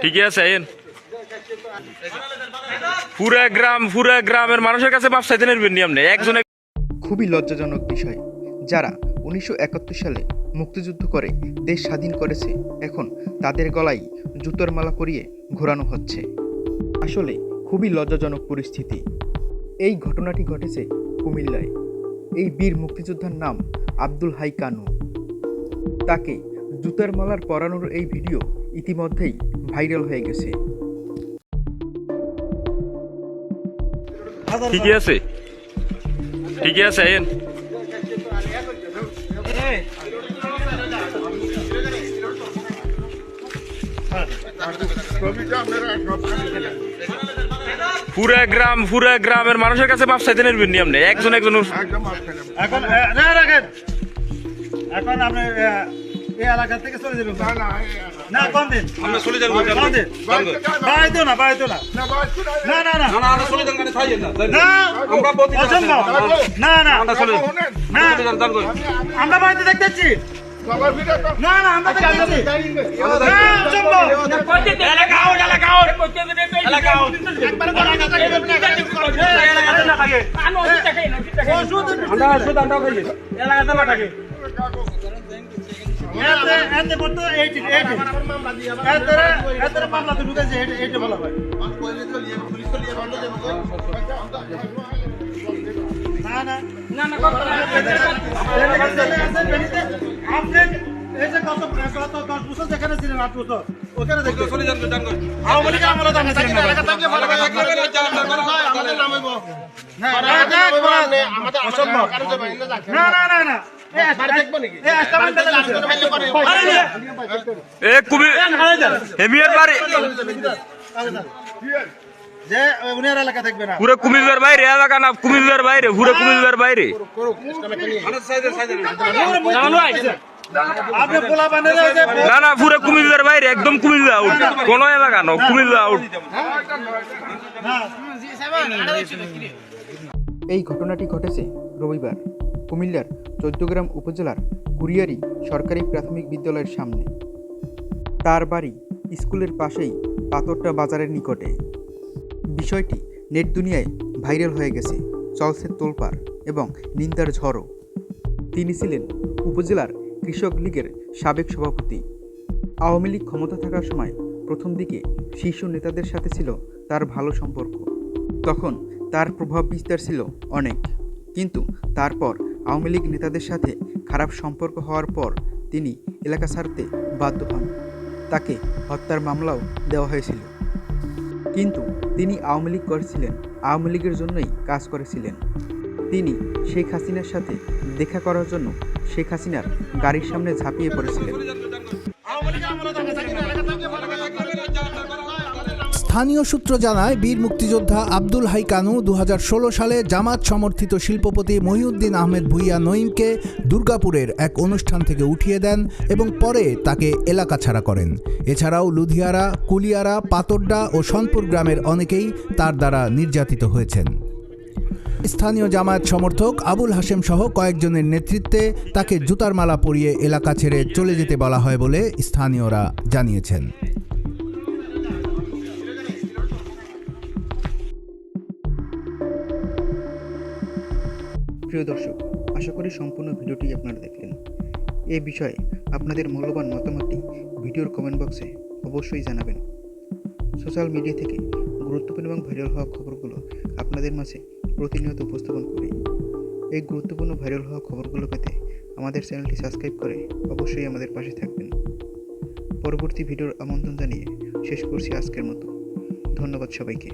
ঠিকই আছে আইন পুরা গ্রাম, পুরা গ্রামের মানুষের কাছে মাপ চাইতে নেবেন নি আপনি একজনে খুবই লজ্জাজনক বিষয়, যারা উনিশশো একাত্তর সালে মুক্তিযুদ্ধ করে, দেশ স্বাধীন করেছে, এখন তাদের গলায় জুতোর মালা পরিয়ে ঘোরানো হচ্ছে। আসলে খুবই লজ্জাজনক পরিস্থিতি। এই ঘটনাটি ঘটেছে কুমিল্লায়। এই বীর মুক্তিযোদ্ধার নাম আব্দুল হাই কানু। তাকে জুতার মালার পরানোর এই ভিডিও ইতিমধ্যেই ভাইরাল হয়ে গেছে। ঠিকই আছে? ঠিকই আছে আইন পুরা গ্রাম পুরা গ্রামের মানুষের কাছে মাপ চাইতে নেবেন নি আপনি? একজন একজন এখন রাখেন। এখন আপনি এই এলাকা থেকে চলে যাবেন। না কোন দিন। আমরা চলে যাব কোন দিন। বাড়াইতো না বাড়াইতো না। না না। না না না। আমরা চলে যান গাড়ি থাইয়েন না না আমরা প্রতি অসম্ভব। না না। আমরা চলে না। চলে যান দান কই আমরা বাড়িতে দেখতেছি না না আমরা দেখতেছি না অসম্ভব। আমরা খাইয়ে। না এতে বলতো এইটি এইটি এতে এতে মামলা তো ঢুকেছে এইটি এইটি বলা হয় না না না না আপনি এই যে দশ বছর যেখানে ছিলেন আট বছর ওখানে দেখতে চলে যান আওয়ামী লীগ না। না পুরো কুমিল্লার বাইরে এলাকা না কুমিল্লার বাইরে পুরো কুমিল্লার বাইরে। না না পুরো কুমিল্লার বাইরে একদম কুমিল্লা আউট কোন এলাকা না কুমিল্লা আউট এই ঘটনাটি ঘটেছে রবিবার কুমিল্লার চৌদ্দগ্রাম উপজেলার কুরিয়ারি সরকারি প্রাথমিক বিদ্যালয়ের সামনে। তার বাড়ি স্কুলের পাশেই পাথরটা বাজারের নিকটে। বিষয়টি নেট দুনিয়ায় ভাইরাল হয়ে গেছে চলছে তোলপাড় এবং নিন্দার ঝড়ও। তিনি ছিলেন উপজেলার কৃষক লীগের সাবেক সভাপতি। আওয়ামী লীগ ক্ষমতা থাকার সময় প্রথম দিকে শীর্ষ নেতাদের সাথে ছিল তার ভালো সম্পর্ক। তখন তার প্রভাব বিস্তার ছিল অনেক। কিন্তু তারপর আওয়ামী লীগ নেতাদের সাথে খারাপ সম্পর্ক হওয়ার পর তিনি এলাকা ছাড়তে বাধ্য হন। তাকে হত্যার মামলাও দেওয়া হয়েছিল। কিন্তু তিনি আওয়ামী লীগ করেছিলেন, আওয়ামী লীগের জন্যই কাজ করেছিলেন। তিনি শেখ হাসিনার সাথে দেখা করার জন্য শেখ হাসিনার গাড়ির সামনে ঝাঁপিয়ে পড়েছিলেন। স্থানীয় সূত্র জানায়, বীর মুক্তিযোদ্ধা আব্দুল হাই কানু দু হাজার ষোলো সালে জামাত সমর্থিত শিল্পপতি মহিউদ্দিন আহমেদ ভুইয়া নঈমকে দুর্গাপুরের এক অনুষ্ঠান থেকে উঠিয়ে দেন এবং পরে তাকে এলাকা ছাড়া করেন। এছাড়াও লুধিয়ারা, কুলিয়ারা পাতড্ডা ও সনপুর গ্রামের অনেকেই তার দ্বারা নির্যাতিত হয়েছেন। স্থানীয় জামায়াত সমর্থক আবুল হাশেম সহ কয়েকজনের নেতৃত্বে তাকে জুতার মালা পরিয়ে এলাকা ছেড়ে চলে যেতে বলা হয় বলে স্থানীয়রা জানিয়েছেন। প্রিয় দর্শক, আশা করি সম্পূর্ণ ভিডিওটি আপনারা দেখলেন। এ বিষয়ে আপনাদের মূল্যবান মতামতটি ভিডিওর কমেন্ট বক্সে অবশ্যই জানাবেন। সোশ্যাল মিডিয়া থেকে গুরুত্বপূর্ণ এবং ভাইরাল হওয়া খবরগুলো আপনাদের মাঝে প্রতিনিয়ত উপস্থাপন করি। এই গুরুত্বপূর্ণ ভাইরাল হওয়া খবরগুলো পেতে আমাদের চ্যানেলটি সাবস্ক্রাইব করে অবশ্যই আমাদের পাশে থাকবেন। পরবর্তী ভিডিওর আমন্ত্রণ জানিয়ে শেষ করছি আজকের মতো। ধন্যবাদ সবাইকে।